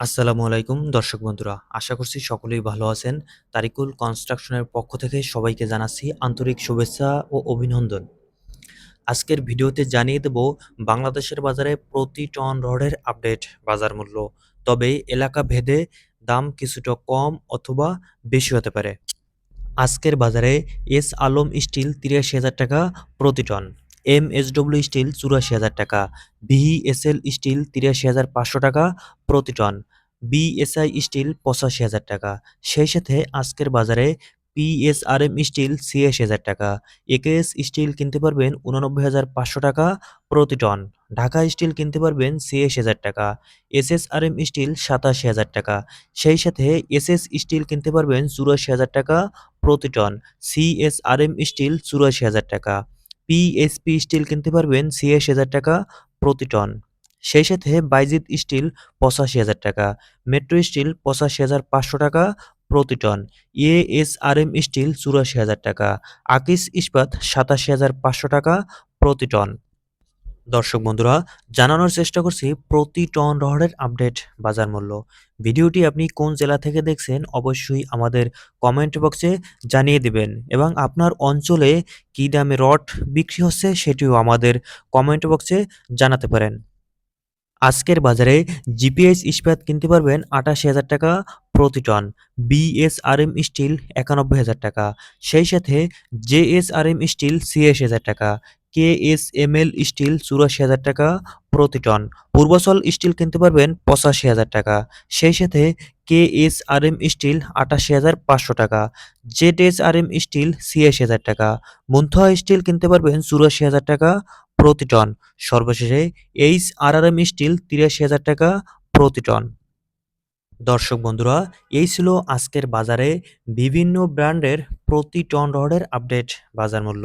আসসালামু আলাইকুম, দর্শক বন্ধুরা। আশা করছি সকলেই ভালো আছেন। তারিকুল কনস্ট্রাকশনের পক্ষ থেকে সবাইকে জানাচ্ছি আন্তরিক শুভেচ্ছা ও অভিনন্দন। আজকের ভিডিওতে জানিয়ে দেব, বাংলাদেশের বাজারে প্রতি টন রডের আপডেট বাজার মূল্য। তবে এলাকা ভেদে দাম কিছুটা কম অথবা বেশি হতে পারে। আজকের বাজারে এস আলম স্টিল তিরাশি হাজার টাকা প্রতি ton. M S W steel চুরাশি হাজার টাকা বিএসএল স্টিল তিরাশি হাজার পাঁচশো টাকা প্রতি টন বিএসআই স্টিল পঁচাশি হাজার টাকা। সেই সাথে আজকের বাজারে পিএসআরএম স্টিল ছিয়াশি হাজার টাকা একেএস স্টিল কিনতে পারবেন উননব্বই হাজার পাঁচশো টাকা প্রতি টন, ঢাকা স্টিল কিনতে পারবেন ছিয়াশি হাজার টাকা এসএসআরএম স্টিল সাতাশি হাজার টাকা। সেই সাথে এসএস স্টিল কিনতে পারবেন চুরাশি হাজার টাকা প্রতি টন সিএসআরএম স্টিল চুরাশি হাজার টাকা। পিএসপি স্টিল কিনতে পারবেন ছিয়াশি হাজার টাকা প্রতি টন সেই সাথে বাইজিত স্টিল পঁচাশি হাজার টাকা মেট্রো স্টিল পঁচাশি হাজার পাঁচশো টাকা প্রতি টন এএসআরএম স্টিল চুরাশি হাজার টাকা আকিস ইস্পাত সাতাশি হাজার পাঁচশো টাকা প্রতি টন দর্শক বন্ধুরা, জানানোর চেষ্টা করছি প্রতি টন রডের আপডেট বাজার মূল্য। ভিডিওটি আপনি কোন জেলা থেকে দেখছেন অবশ্যই আমাদের কমেন্ট বক্সে জানিয়ে দিবেন এবং আপনার অঞ্চলে কী দামে রড বিক্রি হচ্ছে সেটিও আমাদের কমেন্ট বক্সে জানাতে পারেন। আজকের বাজারে জিপিএস ইস্পাত কিনতে পারবেন আটাশি হাজার টাকা প্রতি টন বিএসআরএম স্টিল একানব্বই হাজার টাকা, সেই সাথে জেএসআরএম স্টিল ছিয়াশি হাজার টাকা কেএসএমএল স্টিল চুরাশি হাজার টাকা প্রতি টন। পূর্বাচল স্টিল কিনতে পারবেন পঁচাশি হাজার টাকা। সেই সাথে কেএসআরএম স্টিল আটাশি হাজার পাঁচশো টাকা। Z S R M steel ছিয়াশি হাজার টাকা। মুন্থা স্টিল কিনতে পারবেন চুরাশি হাজার টাকা প্রতি টন। সর্বশেষে H R R M steel তিরাশি হাজার টাকা প্রতি টন। দর্শক বন্ধুরা, এই ছিল আজকের বাজারে বিভিন্ন ব্র্যান্ডের প্রতি টন রডের আপডেট বাজার মূল্য।